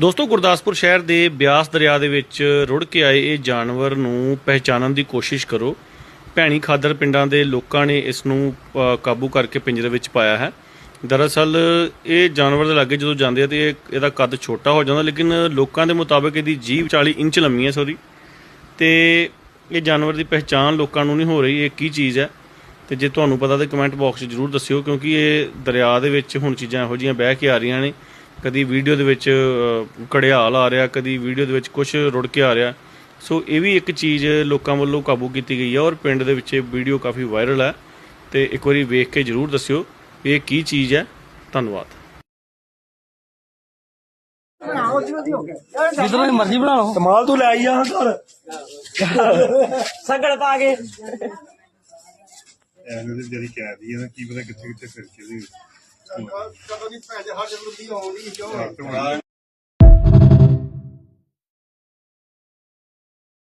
ਦੋਸਤੋ, ਗੁਰਦਾਸਪੁਰ ਸ਼ਹਿਰ ਦੇ ਬਿਆਸ ਦਰਿਆ ਦੇ ਵਿੱਚ ਰੁੜ ਕੇ ਆਏ ਇਹ ਜਾਨਵਰ ਨੂੰ ਪਹਿਚਾਨਣ ਦੀ ਕੋਸ਼ਿਸ਼ ਕਰੋ। ਭੈਣੀ ਖਾਦਰ ਪਿੰਡਾਂ ਦੇ ਲੋਕਾਂ ਨੇ ਇਸ ਨੂੰ ਕਾਬੂ ਕਰਕੇ ਪਿੰਜਰੇ ਵਿੱਚ ਪਾਇਆ ਹੈ। ਦਰਅਸਲ, ਇਹ ਜਾਨਵਰ ਦੇ ਲਾਗੇ ਜਦੋਂ ਜਾਂਦੇ ਆ ਤੇ ਇਹਦਾ ਕੱਦ ਛੋਟਾ ਹੋ ਜਾਂਦਾ, ਲੇਕਿਨ ਲੋਕਾਂ ਦੇ ਮੁਤਾਬਕ ਇਹਦੀ ਜੀਭ 40 ਇੰਚ ਲੰਮੀ ਹੈ ਸੋਰੀ। ਤੇ ਇਹ ਜਾਨਵਰ ਦੀ ਪਹਿਚਾਣ ਲੋਕਾਂ ਨੂੰ ਨਹੀਂ ਹੋ ਰਹੀ, ਇਹ ਕੀ ਚੀਜ਼ ਹੈ? ਤੇ ਜੇ ਤੁਹਾਨੂੰ ਪਤਾ ਤਾਂ ਕਮੈਂਟ ਬਾਕਸ 'ਚ ਜਰੂਰ ਦੱਸਿਓ, ਕਿਉਂਕਿ ਇਹ ਦਰਿਆ ਦੇ ਵਿੱਚ ਹੁਣ ਚੀਜ਼ਾਂ ਇਹੋ ਜਿਹੀਆਂ ਬਹਿ ਕੇ ਆ ਰਹੀਆਂ ਨੇ। ਕਦੀ ਵੀਡੀਓ ਦੇ ਵਿੱਚ ਅ, ਘੜਿਆਲ ਆ ਰਿਹਾ ਕਦੀ ਵੀਡੀਓ ਦੇ ਵਿੱਚ ਕੁਝ ਰੁੜ ਕੇ ਆ ਰਿਹਾ। ਸੋ ਇਹ ਵੀ ਇੱਕ ਚੀਜ਼ ਲੋਕਾਂ ਵੱਲੋਂ ਕਾਬੂ ਕੀਤੀ ਗਈ ਹੈ ਔਰ ਪਿੰਡ ਦੇ ਵਿੱਚ ਇਹ ਵੀਡੀਓ ਕਾਫੀ ਵਾਇਰਲ ਹੈ। ਤੇ ਇੱਕ ਵਾਰੀ ਵੇਖ ਕੇ ਜਰੂਰ ਦੱਸਿਓ ਇਹ ਕੀ ਚੀਜ਼ ਹੈ। ਧੰਨਵਾਦ। ਜਿੱਦਾਂ ਦੀ ਮਰਜ਼ੀ ਬਣਾ ਲਓ। ਕਮਾਲ ਤੂੰ ਲੈ ਆਈ ਆ ਘਰ ਸੰਗਲ ਪਾ ਕੇ। ਐਵੇਂ ਦੀ ਜਿਹੜੀ ਕੈਦੀ ਹੈ ਨਾ ਕੀ ਪਤਾ ਕਿੱਥੇ ਕਿੱਥੇ ਫਿਰ ਚਲੀ ਕਦੋਂ ਦੀ ਭੈਣ ਹਰ ਜਗ੍ਹਾ ਦੀ ਆਉਂਦੀ ਕਿਉਂ?